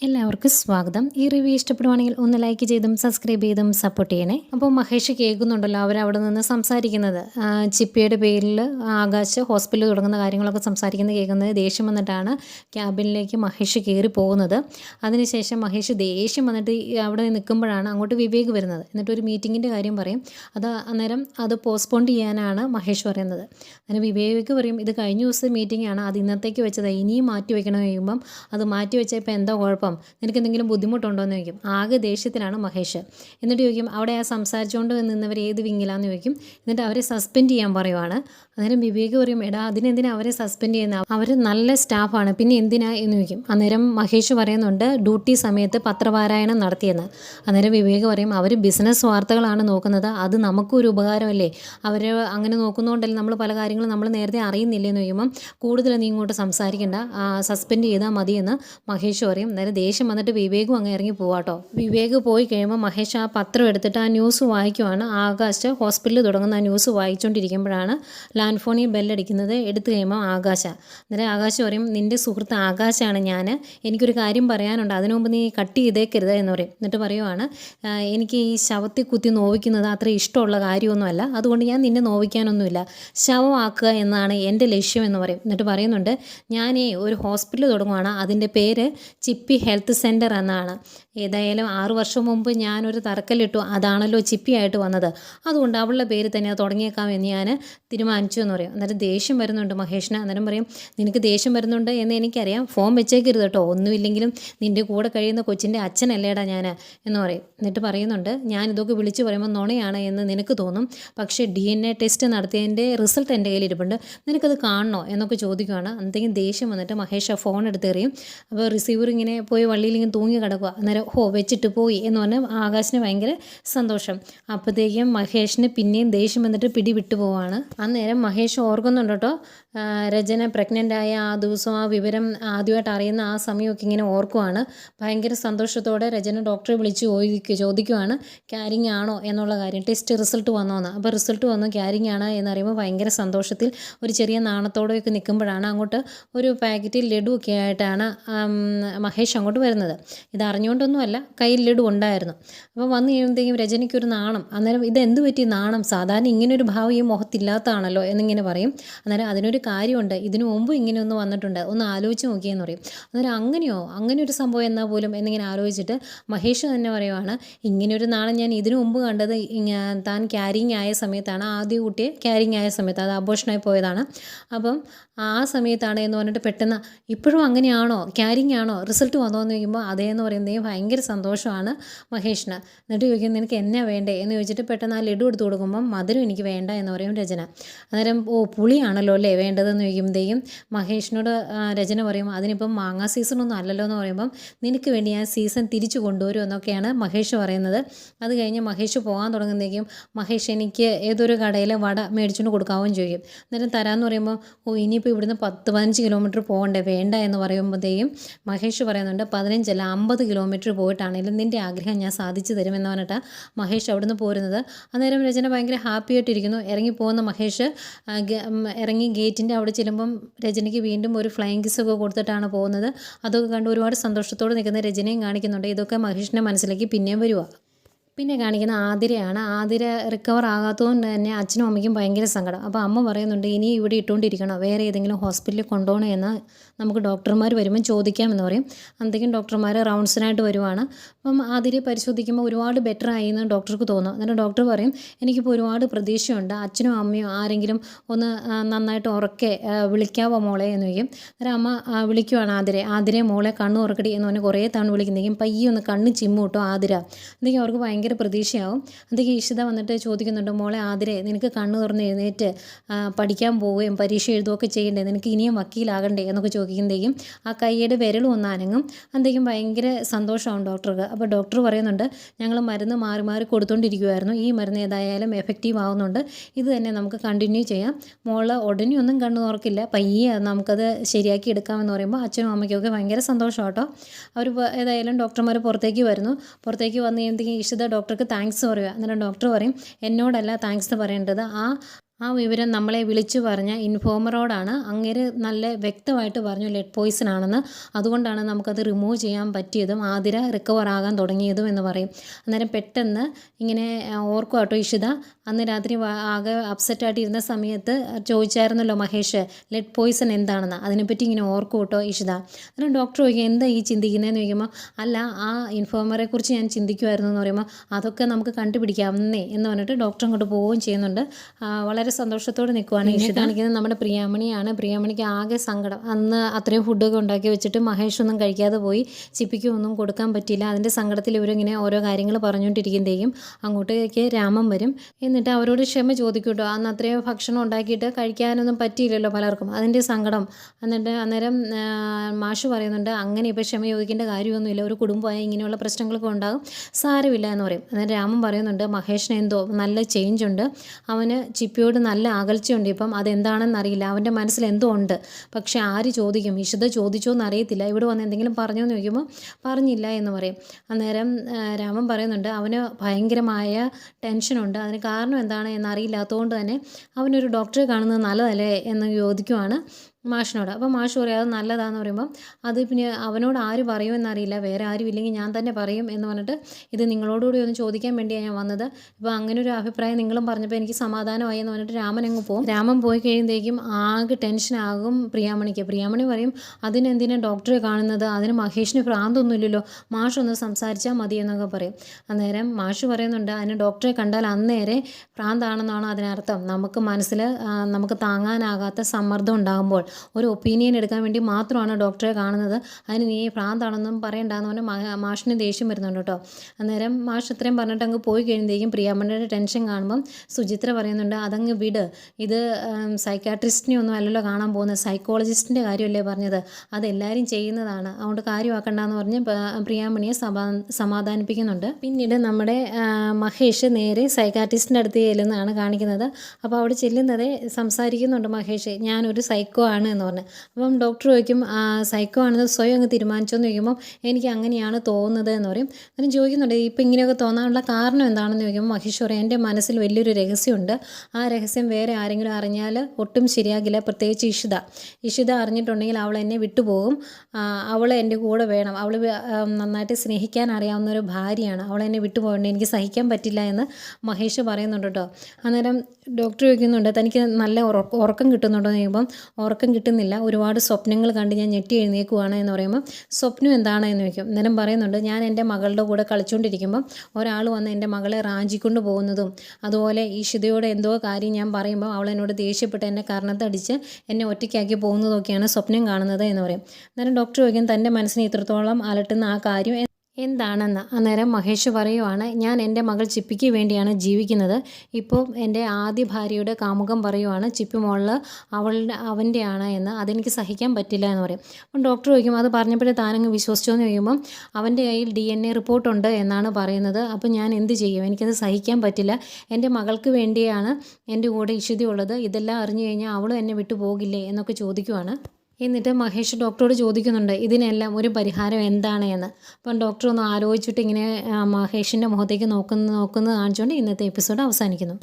എല്ലാവർക്കും സ്വാഗതം. ഈ റിവ്യൂ ഇഷ്ടപ്പെടുവാണെങ്കിൽ ഒന്ന് ലൈക്ക് ചെയ്തും സബ്സ്ക്രൈബ് ചെയ്തും സപ്പോർട്ട് ചെയ്യണേ. അപ്പോൾ മഹേഷ് കേൾക്കുന്നുണ്ടല്ലോ അവരവിടെ നിന്ന് സംസാരിക്കുന്നത്. ചിപ്പിയുടെ പേരിൽ ആകാശ് ഹോസ്പിറ്റൽ തുടങ്ങുന്ന കാര്യങ്ങളൊക്കെ സംസാരിക്കുന്നത് കേൾക്കുന്നത് ദേഷ്യം വന്നിട്ടാണ് ക്യാബിനിലേക്ക് മഹേഷ് കയറി പോകുന്നത്. അതിനുശേഷം മഹേഷ് ദേഷ്യം വന്നിട്ട് അവിടെ നിൽക്കുമ്പോഴാണ് അങ്ങോട്ട് വിവേക് വരുന്നത്. എന്നിട്ട് ഒരു മീറ്റിങ്ങിന്റെ കാര്യം പറയും. അത് അന്നേരം അത് പോസ്റ്റ്പോൺ ചെയ്യാനാണ് മഹേഷ് പറയുന്നത്. അങ്ങനെ വിവേക് പറയും ഇത് കഴിഞ്ഞ ദിവസം മീറ്റിംഗ് ആണ്. അത് ഇന്നത്തേക്ക് വെച്ചത്. ഇനിയും മാറ്റി വയ്ക്കണമെന്ന് കഴിയുമ്പം അത് മാറ്റി വെച്ചാൽ ഇപ്പോൾ എന്താ കുഴപ്പം? നിനക്ക് എന്തെങ്കിലും ബുദ്ധിമുട്ടുണ്ടോ എന്ന് ചോദിക്കും. ആകെ ദേഷ്യത്തിലാണ് മഹേഷ്. എന്നിട്ട് ചോദിക്കും അവിടെ ആ സംസാരിച്ചുകൊണ്ട് നിന്നവർ ഏത് വിങ്ങിലാന്ന് ചോദിക്കും. എന്നിട്ട് അവരെ സസ്പെൻഡ് ചെയ്യാൻ പറയുവാണ്. അന്നേരം വിവേക് പറയും എടാ അതിനെന്തിനാ അവരെ സസ്പെൻഡ് ചെയ്യുന്ന? അവർ നല്ല സ്റ്റാഫാണ്. പിന്നെ എന്തിനാ? എന്ന് ചോദിക്കും. അന്നേരം മഹേഷ് പറയുന്നുണ്ട് ഡ്യൂട്ടി സമയത്ത് പത്രപാരായണം നടത്തിയെന്ന്. അന്നേരം വിവേക് പറയും അവർ ബിസിനസ് വാർത്തകളാണ് നോക്കുന്നത്. അത് നമുക്കും ഒരു ഉപകാരമല്ലേ? അവർ അങ്ങനെ നോക്കുന്നതുകൊണ്ടല്ലേ നമ്മൾ പല കാര്യങ്ങളും നമ്മൾ നേരത്തെ അറിയുന്നില്ലേ എന്ന് ചോദിക്കുമ്പം കൂടുതൽ നീ ഇങ്ങോട്ട് സംസാരിക്കേണ്ട. സസ്പെൻഡ് ചെയ്താൽ മതിയെന്ന് മഹേഷ് പറയും. അന്നേരം ദേഷ്യം വന്നിട്ട് വിവേകും അങ്ങ് ഇറങ്ങി പോവാട്ടോ വിവേക് പോയി കഴിയുമ്പോൾ മഹേഷ് ആ പത്രം എടുത്തിട്ട് ആ ന്യൂസ് വായിക്കുവാണ്. ആകാശ് ഹോസ്പിറ്റലിൽ തുടങ്ങുന്ന ആ ന്യൂസ് വായിച്ചുകൊണ്ടിരിക്കുമ്പോഴാണ് ലാൻഡ് ഫോണിൽ ബെല്ലടിക്കുന്നത് എടുത്തു കഴിയുമ്പോൾ ആകാശ. അന്നേരം ആകാശ് പറയും നിന്റെ സുഹൃത്ത് ആകാശാണ് ഞാൻ എനിക്കൊരു കാര്യം പറയാനുണ്ട്. അതിനു മുമ്പ് നീ കട്ട് ചെയ്തേക്കരുത് എന്ന് പറയും. എന്നിട്ട് പറയുവാണ് എനിക്ക് ഈ ശവത്തിൽ കുത്തി നോവിക്കുന്നത് അത്ര ഇഷ്ടമുള്ള കാര്യമൊന്നുമല്ല. അതുകൊണ്ട് ഞാൻ നിന്നെ നോവിക്കാനൊന്നുമില്ല. ശവമാക്കുക എന്നാണ് എന്റെ ലക്ഷ്യം എന്ന് പറയും. എന്നിട്ട് പറയുന്നുണ്ട് ഞാനേ ഒരു ഹോസ്പിറ്റൽ തുടങ്ങുവാണ്. അതിന്റെ പേര് ചിപ്പി ഹെൽത്ത് സെന്റർ എന്നാണ്. ഏതായാലും ആറ് വർഷം മുമ്പ് ഞാനൊരു തറക്കല്ലിട്ടു. അതാണല്ലോ ചിപ്പിയായിട്ട് വന്നത്. അതുകൊണ്ട് അവളുടെ പേര് തന്നെ അത് തുടങ്ങിയേക്കാം എന്ന് ഞാൻ തീരുമാനിച്ചു എന്ന് പറയും. അന്നേരം ദേഷ്യം വരുന്നുണ്ട് മഹേഷിന്. അന്നേരം പറയും നിനക്ക് ദേഷ്യം വരുന്നുണ്ട് എന്ന് എനിക്കറിയാം. ഫോം വെച്ചേക്കരുത് കേട്ടോ. ഒന്നുമില്ലെങ്കിലും നിന്റെ കൂടെ കഴിയുന്ന കൊച്ചിന്റെ അച്ഛനല്ലേടാ ഞാൻ എന്ന് പറയും. എന്നിട്ട് പറയുന്നുണ്ട് ഞാൻ ഇതൊക്കെ വിളിച്ചു പറയുമ്പോൾ നുണയാണ് എന്ന് നിനക്ക് തോന്നും. പക്ഷേ ഡി എൻ എ ടെസ്റ്റ് നടത്തിയതിന്റെ റിസൾട്ട് എന്റെ കയ്യിൽ ഇരിപ്പുണ്ട് നിനക്കത് കാണണോ? എന്നൊക്കെ ചോദിക്കുകയാണ് അന്നത്തേക്കും ദേഷ്യം വന്നിട്ട് മഹേഷ് ആ ഫോൺ എടുത്തേറിയും. അപ്പോൾ റിസീവർ ഇങ്ങനെ പോയി വള്ളിയിൽ ഇങ്ങനെ തൂങ്ങി കിടക്കുക അന്നേരം ഹോ വെച്ചിട്ട് പോയി എന്ന് പറഞ്ഞ് ആകാശിന് ഭയങ്കര സന്തോഷം. അപ്പോഴത്തേക്കും മഹേഷിന് പിന്നെയും ദേഷ്യം വന്നിട്ട് പിടി വിട്ടു പോവാണ്. അന്നേരം മഹേഷ് ഓർക്കുന്നുണ്ട് കേട്ടോ രചന പ്രഗ്നന്റ് ആയ ആ ദിവസം ആ വിവരം ആദ്യമായിട്ട് അറിയുന്ന ആ സമയമൊക്കെ ഇങ്ങനെ ഓർക്കുവാണ്. ഭയങ്കര സന്തോഷത്തോടെ രചന ഡോക്ടറെ വിളിച്ച് ചോദിക്കുക ചോദിക്കുവാണ് ക്യാരിങ് ആണോ? എന്നുള്ള കാര്യം. ടെസ്റ്റ് റിസൾട്ട് വന്നോന്ന്. അപ്പോൾ റിസൾട്ട് വന്നു ക്യാരിങ് ആണ് എന്നറിയുമ്പോൾ ഭയങ്കര സന്തോഷത്തിൽ ഒരു ചെറിയ നാണത്തോടെയൊക്കെ നിൽക്കുമ്പോഴാണ് അങ്ങോട്ട് ഒരു പാക്കറ്റിൽ ലഡു ഒക്കെ ആയിട്ടാണ് മഹേഷ് അങ്ങോട്ട് വരുന്നത്. ഇത് അറിഞ്ഞുകൊണ്ടൊന്നുമല്ല ഉണ്ടായിരുന്നു. അപ്പോൾ വന്നു കഴിയുമ്പോഴത്തേക്കും രജനിക്കൊരു നാണം. അന്നേരം ഇത് എന്ത് പറ്റി? നാണം. സാധാരണ ഇങ്ങനൊരു ഭാവം ഈ മുഖത്തില്ലാത്തതാണല്ലോ എന്നിങ്ങനെ പറയും. അന്നേരം അതിനൊരു കാര്യമുണ്ട്. ഇതിനു മുമ്പ് ഇങ്ങനെ ഒന്ന് വന്നിട്ടുണ്ട്. ഒന്ന് ആലോചിച്ച് നോക്കിയെന്ന് പറയും. അന്നേരം അങ്ങനെയോ? അങ്ങനെ ഒരു സംഭവം എന്നാൽ പോലും എന്നിങ്ങനെ ആലോചിച്ചിട്ട് മഹേഷ് തന്നെ പറയുവാണ് ഇങ്ങനൊരു നാണം ഞാൻ ഇതിനു മുമ്പ് കണ്ടത് താൻ ക്യാരിങ് ആയ സമയത്താണ്. ആദ്യ കുട്ടിയെ ക്യാരിങ് ആയ സമയത്ത്. അത് അബോഷനായി പോയതാണ്. അപ്പം ആ സമയത്താണ് എന്ന് പറഞ്ഞിട്ട് പെട്ടെന്ന് ഇപ്പോഴും അങ്ങനെയാണോ? ക്യാരിങ് ആണോ? റിസൾട്ട് വന്നോ? എന്ന് ചോദിക്കുമ്പോൾ അതേന്ന് പറയുന്നത് ഭയങ്കര സന്തോഷമാണ് മഹേഷിന്. എന്നിട്ട് ചോദിക്കും നിനക്ക് എന്നാ വേണ്ടേ? എന്ന് ചോദിച്ചിട്ട് പെട്ടെന്ന് ആ ലഡു എടുത്ത് കൊടുക്കുമ്പം മധുരം എനിക്ക് വേണ്ട എന്ന് പറയും രചന. അന്നേരം ഓ പുളിയാണല്ലോ അല്ലേ വേണ്ടതെന്ന് ചോദിക്കുമ്പോഴത്തേക്കും മഹേഷിനോട് രചന പറയും അതിനിപ്പം സീസൺ സീസണൊന്നും അല്ലല്ലോ എന്ന് പറയുമ്പം നിനക്ക് വേണ്ടി ഞാൻ സീസൺ തിരിച്ചു കൊണ്ടുവരും എന്നൊക്കെയാണ് മഹേഷ് പറയുന്നത്. അത് കഴിഞ്ഞ് മഹേഷ് പോകാൻ തുടങ്ങുന്നതേക്കും മഹേഷ് എനിക്ക് ഏതൊരു കടയിൽ വട മേടിച്ചുകൊണ്ട് കൊടുക്കാവും ചോദിക്കും. അന്നേരം തരാമെന്ന് പറയുമ്പോൾ ഓ ഇനിയിപ്പോൾ ഇവിടുന്ന് പത്ത് പതിനഞ്ച് കിലോമീറ്റർ പോകണ്ടേ വേണ്ട എന്ന് പറയുമ്പോഴത്തേക്കും മഹേഷ് പറയുന്നുണ്ട് പതിനഞ്ചല്ല അമ്പത് കിലോമീറ്റർ പോയിട്ടാണെങ്കിലും നിന്റെ ആഗ്രഹം ഞാൻ സാധിച്ചു തരുമെന്ന് പറഞ്ഞിട്ട് മഹേഷ് അവിടുന്ന് പോരുന്നത്. അന്നേരം രചന ഭയങ്കര ഹാപ്പി ആയിട്ടിരിക്കുന്നു ഇറങ്ങി പോകുന്ന മഹേഷ് ഇറങ്ങി ഗേറ്റിന്റെ അവിടെ ചെല്ലുമ്പം രചനയ്ക്ക് വീണ്ടും ഒരു ഫ്ലൈങ് കിസ് ഒക്കെ കൊടുത്തിട്ടാണ് പോകുന്നത്. അതൊക്കെ കണ്ട് ഒരുപാട് സന്തോഷത്തോടെ നിൽക്കുന്ന രചനയും കാണിക്കുന്നുണ്ട്. ഇതൊക്കെ മഹേഷിന്റെ മനസ്സിലേക്ക് പിന്നെയും വരുവാ. പിന്നെ കാണിക്കുന്ന ആതിരയാണ്. ആതിര റിക്കവർ ആകാത്തതുകൊണ്ട് തന്നെ അച്ഛനും അമ്മയ്ക്കും ഭയങ്കര സങ്കടം. അപ്പോൾ അമ്മ പറയുന്നുണ്ട് ഇനി ഇവിടെ ഇട്ടുകൊണ്ടിരിക്കണോ വേറെ ഏതെങ്കിലും ഹോസ്പിറ്റലിൽ കൊണ്ടുപോകണോ എന്ന് നമുക്ക് ഡോക്ടർമാർ വരുമ്പം ചോദിക്കാമെന്ന് പറയും. അന്നത്തേക്കും ഡോക്ടർമാർ റൗണ്ട്സിനായിട്ട് വരുവാണ്. അപ്പം ആതിരെ പരിശോധിക്കുമ്പോൾ ഒരുപാട് ബെറ്റർ ആയി എന്ന് ഡോക്ടർക്ക് തോന്നും. എന്നിട്ട് ഡോക്ടർ പറയും എനിക്കിപ്പോൾ ഒരുപാട് പ്രതീക്ഷയുണ്ട്. അച്ഛനും അമ്മയും ആരെങ്കിലും ഒന്ന് നന്നായിട്ട് ഉറക്കെ വിളിക്കാവോ മോളെ? എന്ന് ചോദിക്കും. അന്നേരം അമ്മ വിളിക്കുവാണ് ആതിരെ ആതിരെ മോളെ കണ്ണ് ഉറക്കടി എന്ന് പറഞ്ഞ് കുറേ തവണ വിളിക്കുന്നതെങ്കിലും പയ്യെ ഒന്ന് കണ്ണ് ചിമ്മൂട്ടോ ആതിര. എന്തെങ്കിലും അവർക്ക് ഭയങ്കര പ്രതീക്ഷയാവും. എന്തെങ്കിലും ഇഷിത വന്നിട്ട് ചോദിക്കുന്നുണ്ട് മോളെ ആതിരെ നിനക്ക് കണ്ണു തുറന്ന് എഴുന്നേറ്റ് പഠിക്കാൻ പോവുകയും പരീക്ഷ എഴുതുകയൊക്കെ ചെയ്യണ്ടേ? നിനക്ക് ഇനിയും വക്കീലാകണ്ടേ? എന്നൊക്കെ ചോദിക്കുമ്പോഴത്തേക്കും ആ കൈയുടെ വിരലും ഒന്ന് അനങ്ങും. അന്തേക്കും ഭയങ്കര സന്തോഷമാവും ഡോക്ടർക്ക്. അപ്പോൾ ഡോക്ടർ പറയുന്നുണ്ട് ഞങ്ങൾ മരുന്ന് മാറി മാറി കൊടുത്തുകൊണ്ടിരിക്കുമായിരുന്നു ഈ മരുന്ന് ഏതായാലും എഫക്റ്റീവ് ആവുന്നുണ്ട്. ഇത് തന്നെ നമുക്ക് കണ്ടിന്യൂ ചെയ്യാം. മോളെ ഉടനെ ഒന്നും കണ്ണു തുറക്കില്ല. പയ്യെ നമുക്കത് ശരിയാക്കി എടുക്കാമെന്ന് പറയുമ്പോൾ അച്ഛനും അമ്മയ്ക്കൊക്കെ ഭയങ്കര സന്തോഷം കേട്ടോ അവർ ഏതായാലും ഡോക്ടർമാർ പുറത്തേക്ക് വരുന്നു. പുറത്തേക്ക് വന്ന് കഴിയുമ്പോഴത്തേക്കും ഈഷിത ഡോക്ടർക്ക് താങ്ക്സ് പറയുക. എന്നിട്ട് ഡോക്ടർ പറയും എന്നോടല്ല താങ്ക്സ് പറയേണ്ടത്. ആ ആ വിവരം നമ്മളെ വിളിച്ചു പറഞ്ഞ ഇൻഫോമറോടാണ് അങ്ങേര് നല്ല വ്യക്തമായിട്ട് പറഞ്ഞു ലെഡ് പോയിസൺ ആണെന്ന്. അതുകൊണ്ടാണ് നമുക്കത് റിമൂവ് ചെയ്യാൻ പറ്റിയതും ആതിര റിക്കവർ ആകാൻ തുടങ്ങിയതും എന്ന് പറയും. അന്നേരം പെട്ടെന്ന് ഇങ്ങനെ ഓർക്കും കേട്ടോ ഇഷിത. അന്ന് രാത്രി ആകെ അപ്സെറ്റായിട്ട് ഇരുന്ന സമയത്ത് ചോദിച്ചായിരുന്നല്ലോ മഹേഷ് ലെഡ് പോയിസൺ എന്താണെന്ന്? അതിനെപ്പറ്റി ഇങ്ങനെ ഓർക്കും കേട്ടോ ഇഷിത. അന്നേരം ഡോക്ടർ ചോദിക്കും എന്താ ഈ ചിന്തിക്കുന്നതെന്ന്? ചോദിക്കുമ്പോൾ അല്ല ആ ഇൻഫോമറെ കുറിച്ച് ഞാൻ ചിന്തിക്കുമായിരുന്നു എന്ന് പറയുമ്പോൾ അതൊക്കെ നമുക്ക് കണ്ടുപിടിക്കാവുന്നേ എന്ന് പറഞ്ഞിട്ട് ഡോക്ടർ അങ്ങോട്ട് പോവുകയും ചെയ്യുന്നുണ്ട്. ആ, വളരെ സന്തോഷത്തോടെ നിൽക്കുവാണ്. ഇഷിത കാണിക്കുന്നത് നമ്മുടെ പ്രിയാമണിയാണ്. പ്രിയാമണിക്ക് ആകെ സങ്കടം. അന്ന് അത്രയും ഫുഡൊക്കെ ഉണ്ടാക്കി വെച്ചിട്ട് മഹേഷ് ഒന്നും കഴിക്കാതെ പോയി. ചിപ്പിക്കും ഒന്നും കൊടുക്കാൻ പറ്റിയില്ല. അതിന്റെ സങ്കടത്തിൽ ഇവരിങ്ങനെ ഓരോ കാര്യങ്ങൾ പറഞ്ഞുകൊണ്ടിരിക്കുമ്പോഴേക്കും അങ്ങോട്ടേക്ക് രാമൻ വരും. എന്നിട്ട് അവരോട് ക്ഷമ ചോദിക്കൂട്ടോ. കേട്ടോ അന്ന് അത്രയും ഭക്ഷണം ഉണ്ടാക്കിയിട്ട് കഴിക്കാനൊന്നും പറ്റിയില്ലല്ലോ പലർക്കും. അതിന്റെ സങ്കടം. എന്നിട്ട് അന്നേരം മാഷ് പറയുന്നുണ്ട് അങ്ങനെ ഇപ്പോൾ ക്ഷമ ചോദിക്കേണ്ട കാര്യമൊന്നുമില്ല. ഒരു കുടുംബമായി ഇങ്ങനെയുള്ള പ്രശ്നങ്ങളൊക്കെ ഉണ്ടാകും. സാരമില്ല എന്ന് പറയും. അന്നേരം രാമൻ പറയുന്നുണ്ട് മഹേഷിന് എന്തോ നല്ല ചേഞ്ച് ഉണ്ട്. അവന് ചിപ്പിയോട് നല്ല അകൽച്ചയുണ്ട്. ഇപ്പം അതെന്താണെന്ന് അറിയില്ല. അവന്റെ മനസ്സിൽ എന്തോ ഉണ്ട്. പക്ഷെ ആര് ചോദിക്കും? വിശുദ്ധ ചോദിച്ചോ എന്ന് അറിയത്തില്ല ഇവിടെ വന്ന് എന്തെങ്കിലും പറഞ്ഞോ എന്ന് ചോദിക്കുമ്പോൾ പറഞ്ഞില്ല എന്ന് പറയും. അന്നേരം രാമൻ പറയുന്നുണ്ട് അവന് ഭയങ്കരമായ ടെൻഷനുണ്ട് അതിന് കാരണം എന്താണ് എന്നറിയില്ലാത്തതുകൊണ്ട് തന്നെ അവനൊരു ഡോക്ടറെ കാണുന്നത് നല്ലതല്ലേ? എന്ന് ചോദിക്കുവാണ്. മാഷിനോട്. അപ്പോൾ മാഷ് പറയും അത് നല്ലതാന്ന് പറയുമ്പം അത് പിന്നെ അവനോട് ആര് പറയുമെന്നറിയില്ല. വേറെ ആരും ഇല്ലെങ്കിൽ ഞാൻ തന്നെ പറയും എന്ന് പറഞ്ഞിട്ട് ഇത് നിങ്ങളോടുകൂടി ഒന്ന് ചോദിക്കാൻ വേണ്ടിയാണ് ഞാൻ വന്നത്. ഇപ്പോൾ അങ്ങനെ ഒരു അഭിപ്രായം നിങ്ങളും പറഞ്ഞപ്പോൾ എനിക്ക് സമാധാനമായി എന്ന് പറഞ്ഞിട്ട് രാമൻ അങ്ങ് പോകും രാമൻ പോയി കഴിയുമ്പോഴേക്കും ആകെ ടെൻഷനാകും പ്രിയാമണിക്ക്. പ്രിയാമണി പറയും അതിനെന്തിനാ ഡോക്ടറെ കാണുന്നത്? അതിന് മഹേഷിന് ഭ്രാന്തൊന്നുമില്ലല്ലോ മാഷ് ഒന്ന് സംസാരിച്ചാൽ മതി എന്നൊക്കെ പറയും. അന്നേരം മാഷ് പറയുന്നുണ്ട് അതിന് ഡോക്ടറെ കണ്ടാൽ അന്നേരെ ഭ്രാന്താണെന്നാണ് അതിനർത്ഥം. നമുക്ക് മനസ്സിൽ നമുക്ക് താങ്ങാനാകാത്ത സമ്മർദ്ദം ഉണ്ടാകുമ്പോൾ ഒരു ഒപ്പീനിയൻ എടുക്കാൻ വേണ്ടി മാത്രമാണ് ഡോക്ടറെ കാണുന്നത്. അതിന് നീ ഭ്രാന്താണെന്നും പറയണ്ടെന്ന് പറഞ്ഞാൽ മാഷിന് ദേഷ്യം വരുന്നുണ്ട് കേട്ടോ. അന്നേരം മാഷ് ഇത്രയും പറഞ്ഞിട്ട് അങ്ങ് പോയി കഴിയുമ്പോഴേക്കും പ്രിയാമ്മയുടെ ടെൻഷൻ കാണുമ്പം സുചിത്ര പറയുന്നുണ്ട് അതങ്ങ് വിട്. ഇത് സൈക്കാട്രിസ്റ്റിനെ ഒന്നും അല്ലല്ലോ കാണാൻ പോകുന്നത്. സൈക്കോളജിസ്റ്റിന്റെ കാര്യമല്ലേ പറഞ്ഞത്. അതെല്ലാവരും ചെയ്യുന്നതാണ്. അതുകൊണ്ട് കാര്യമാക്കണ്ടെന്ന് പറഞ്ഞ് പ്രിയാമണിയെ സമാ സമാധാനിപ്പിക്കുന്നുണ്ട്. പിന്നീട് നമ്മുടെ മഹേഷ് നേരെ സൈക്കാട്രിസ്റ്റിന്റെ അടുത്ത് ചെല്ലുന്നതാണ് കാണിക്കുന്നത്. അപ്പോൾ അവിടെ ചെല്ലുന്നതേ സംസാരിക്കുന്നുണ്ട് മഹേഷ്. ഞാനൊരു സൈക്കോ ആണ്. എന്ന് പറഞ്ഞു. അപ്പം ഡോക്ടർ ചോദിക്കും സൈക്കോ ആണെന്ന് സ്വയം അങ്ങ് തീരുമാനിച്ചോ? എന്ന് ചോദിക്കുമ്പോൾ എനിക്ക് അങ്ങനെയാണ് തോന്നുന്നത് എന്ന് പറയും. അന്നേരം ചോദിക്കുന്നുണ്ട് ഇപ്പം ഇങ്ങനെയൊക്കെ തോന്നാനുള്ള കാരണം എന്താണെന്ന്? ചോദിക്കുമ്പോൾ മഹേഷ് പറയും എന്റെ മനസ്സിൽ വലിയൊരു രഹസ്യമുണ്ട്. ആ രഹസ്യം വേറെ ആരെങ്കിലും അറിഞ്ഞാൽ ഒട്ടും ശരിയാകില്ല. പ്രത്യേകിച്ച് ഇഷിത. ഇഷിത അറിഞ്ഞിട്ടുണ്ടെങ്കിൽ അവൾ എന്നെ വിട്ടുപോകും. അവൾ എന്റെ കൂടെ വേണം. അവൾ നന്നായിട്ട് സ്നേഹിക്കാൻ അറിയാവുന്ന ഒരു ഭാര്യയാണ്. അവൾ എന്നെ വിട്ടുപോകേണ്ട. എനിക്ക് സഹിക്കാൻ പറ്റില്ല എന്ന് മഹേഷ് പറയുന്നുണ്ട് കേട്ടോ. അന്നേരം ഡോക്ടർ ചോദിക്കുന്നുണ്ട് തനിക്ക് നല്ല ഉറക്കം കിട്ടുന്നുണ്ടോ? എന്ന് ചോദിക്കുമ്പം ഉറക്കം കിട്ടുന്നില്ല. ഒരുപാട് സ്വപ്നങ്ങൾ കണ്ട് ഞാൻ ഞെട്ടി എഴുന്നേക്കുവാണ് എന്ന് പറയുമ്പോൾ സ്വപ്നം എന്താണ്? എന്ന് ചോദിക്കും. അന്നേരം പറയുന്നുണ്ട് ഞാൻ എന്റെ മകളുടെ കൂടെ കളിച്ചുകൊണ്ടിരിക്കുമ്പം ഒരാൾ വന്ന് എന്റെ മകളെ റാഞ്ചിക്കൊണ്ട് പോകുന്നതും അതുപോലെ ഈ ഷിതയോട് എന്തോ കാര്യം ഞാൻ പറയുമ്പോൾ അവൾ എന്നോട് ദേഷ്യപ്പെട്ട് എന്നെ കർണത്തടിച്ച് എന്നെ ഒറ്റയ്ക്കാക്കി പോകുന്നതൊക്കെയാണ് സ്വപ്നം കാണുന്നത് എന്ന് പറയും. അന്നേരം ഡോക്ടർ ചോദിക്കും തന്റെ മനസ്സിനെ ഇത്രത്തോളം അലട്ടുന്ന ആ കാര്യം എന്താണെന്ന് അന്നേരം മഹേഷ് പറയുവാണ് ഞാൻ എന്റെ മകൾ ചിപ്പിക്ക് വേണ്ടിയാണ് ജീവിക്കുന്നത്. ഇപ്പോൾ എന്റെ ആദ്യ ഭാര്യയുടെ കാമുകം പറയുവാണ് ചിപ്പി മോളിൽ അവളുടെ അവന്റെയാണ് എന്ന്. അതെനിക്ക് സഹിക്കാൻ പറ്റില്ല എന്ന് പറയും. അപ്പം ഡോക്ടർ ചോദിക്കും അത് പറഞ്ഞപ്പോഴേ താനങ്ങ് വിശ്വസിച്ചോ എന്ന് ചോദിക്കുമ്പം അവന്റെ കയ്യിൽ ഡി എൻ എ റിപ്പോർട്ടുണ്ട് എന്നാണ് പറയുന്നത്. അപ്പം ഞാൻ എന്ത് ചെയ്യും? എനിക്കത് സഹിക്കാൻ പറ്റില്ല. എന്റെ മകൾക്ക് വേണ്ടിയാണ് എന്റെ കൂടെ ഇഷുതി ഉള്ളത്. ഇതെല്ലാം അറിഞ്ഞു കഴിഞ്ഞാൽ അവളും എന്നെ വിട്ടു പോകില്ലേ എന്നൊക്കെ ചോദിക്കുവാണ്. എന്നിട്ട് മഹേഷ് ഡോക്ടറോട് ചോദിക്കുന്നുണ്ട് ഇതിനെല്ലാം ഒരു പരിഹാരം എന്താണ് എന്ന്? അപ്പം ഡോക്ടർ ഒന്ന് ആലോചിച്ചിട്ട് ഇങ്ങനെ മഹേഷിന്റെ മുഖത്തേക്ക് നോക്കുന്ന നോക്കുന്നത് കാണിച്ചുകൊണ്ട് ഇന്നത്തെ എപ്പിസോഡ് അവസാനിക്കുന്നു.